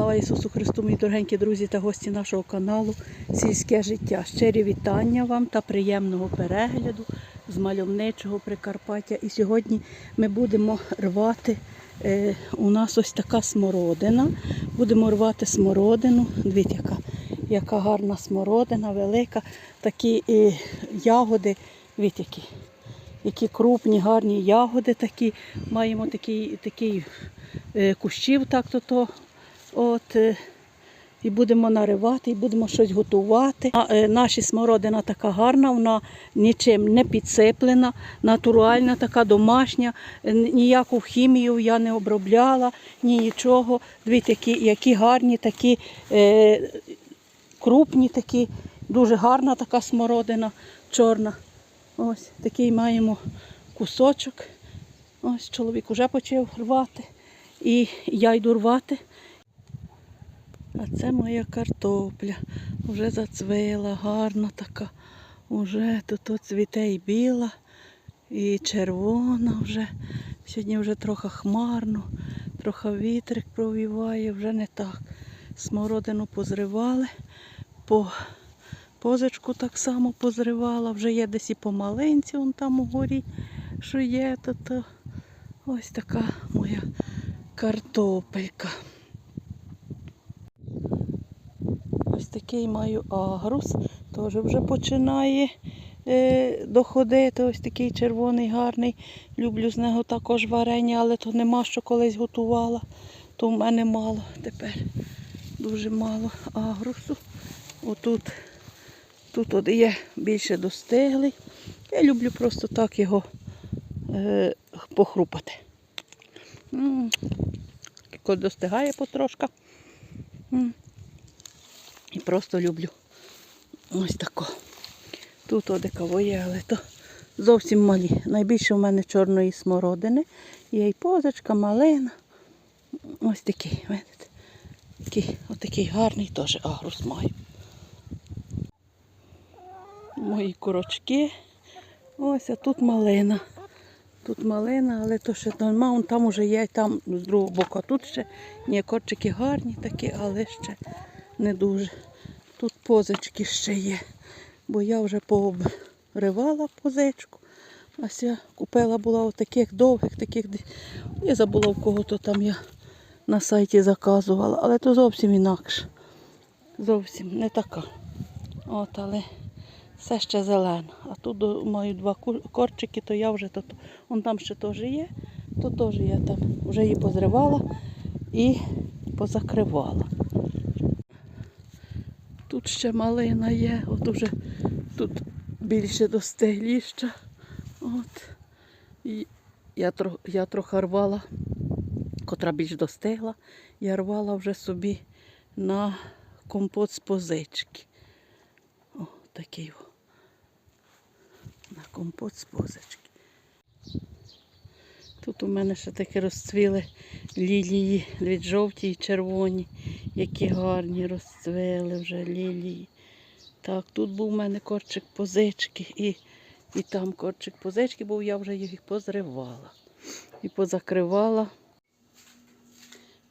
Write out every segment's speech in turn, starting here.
Слава Ісусу Христу, мої дорогенькі друзі та гості нашого каналу Сільське життя. Щирі вітання вам та приємного перегляду з мальовничого Прикарпаття. І сьогодні ми будемо рвати. е, у нас ось така смородина. Будемо рвати смородину. Дивіться, яка, яка гарна смородина, велика. Такі е, ягоди, дивіться, які, які крупні, гарні ягоди такі. Маємо такий, такий е, кущів так то то. От, е, і будемо наривати, і будемо щось готувати. А, е, Наша смородина така гарна, вона нічим не підсиплена, натуральна, така домашня, е, ніяку хімію я не обробляла, ні нічого. Дивіться, які, які гарні, такі е, крупні, такі, дуже гарна така смородина чорна. Ось такий маємо кусочок. Ось чоловік вже почав рвати. І я йду рвати. А це моя картопля. Вже зацвила, гарна така. Уже тут цвіте і біла, і червона вже. Сьогодні вже трохи хмарно, трохи вітрик провіває, вже не так. Смородину позривали, по позичку так само позривала, вже є десь і по малинці, вон там угорі, що є, то, то ось така моя картопелька. Ось такий маю агрус, теж вже починає е, доходити. Ось такий червоний, гарний. Люблю з нього також варення, але то нема, що колись готувала. То в мене мало тепер. Дуже мало агрусу. Отут тут от є більше достиглий. Я люблю просто так його е, похрупати. Коли достигає потрошка. І просто люблю ось тако. Тут одекаво є, але то зовсім малі. Найбільше в мене чорної смородини. Є і позичка, малина. Ось такий, видите? Такий, отакий гарний теж агрус маю. Мої курочки. Ось, а тут малина. Тут малина, але то ще нема, там уже є, там з другого боку. А тут ще ні, корчики гарні такі, але ще не дуже. Тут позички ще є, бо я вже пообривала позичку. Ось я купила була таких довгих, таких. Я забула в кого-то там я на сайті заказувала, але то зовсім інакше. Зовсім не така. От, але все ще зелено. А тут маю два корчики, то я вже то вон там ще теж є, то теж я там вже її позривала і позакривала. Тут ще малина є, от уже тут більше достигліща. От. І я, я трохи рвала, котра більш достигла, я рвала вже собі на компот з позички. О, такий. о. На компот з позички. Тут у мене ще такі розцвіли лілії, від жовті і червоні, які гарні розцвіли вже лілії. Так, тут був у мене корчик позички і, і там корчик позички був, я вже їх позривала і позакривала.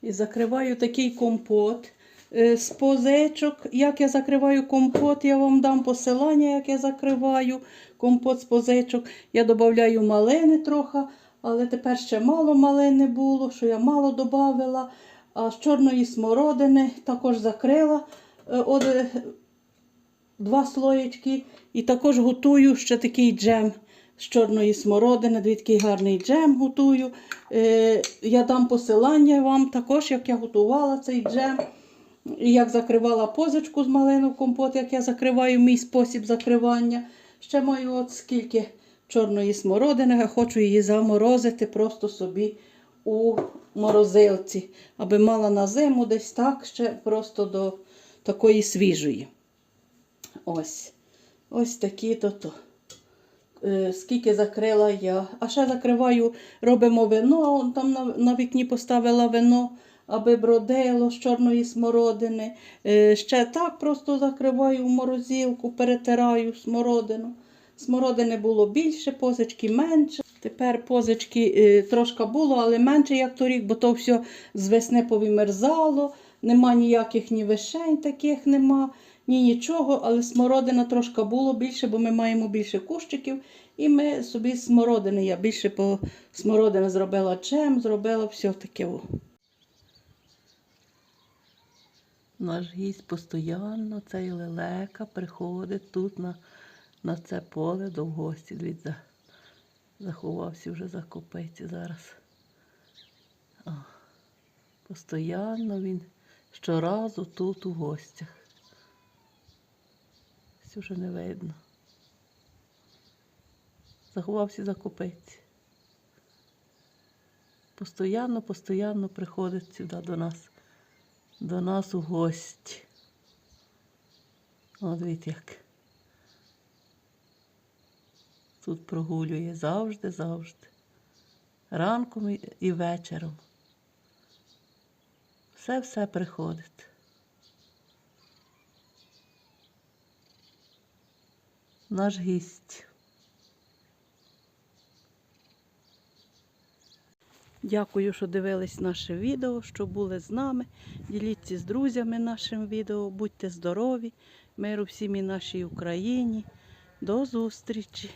І закриваю такий компот е, з позичок. Як я закриваю компот, я вам дам посилання, як я закриваю компот з позичок. Я додаю малини трохи, але тепер ще мало малини було, що я мало додавала. А з чорної смородини також закрила е, от, е, два слоєчки. І також готую ще такий джем з чорної смородини. Такий гарний джем готую. Е, я дам посилання вам також, як я готувала цей джем. Як закривала позичку з малину компот, як я закриваю мій спосіб закривання. Ще маю от скільки чорної смородини, я хочу її заморозити просто собі у морозилці, аби мала на зиму десь так ще просто до такої свіжої. Ось. Ось такі то. Е, Скільки закрила я. А ще закриваю, робимо вино. Там на, на вікні поставила вино, аби бродило з чорної смородини. Е, Ще так просто закриваю в морозилку, перетираю смородину. Смородини було більше, позички менше. Тепер позички е, трошки було, але менше, як торік, бо то все з весни повимерзало. нема ніяких ні вишень таких нема, ні нічого, але смородина трошки було більше, бо ми маємо більше кущиків. І ми собі смородини, я більше по смородини зробила чем, зробила все таке. Наш гість постійно, цей лелека, приходить тут на, на це поле до гості. Дивіться, заховався вже за копиці зараз. О, Постоянно він щоразу тут у гостях. Ось вже не видно. Заховався за копиці. Постоянно, постоянно приходить сюди до нас, до нас у гості. От дивіться як. Тут прогулює завжди, завжди. Ранком і- вечором. Все-все приходить. Наш гість. Дякую, що дивились наше відео, що були з нами. Діліться з друзями нашим відео. Будьте здорові, миру всім і нашій Україні. До зустрічі!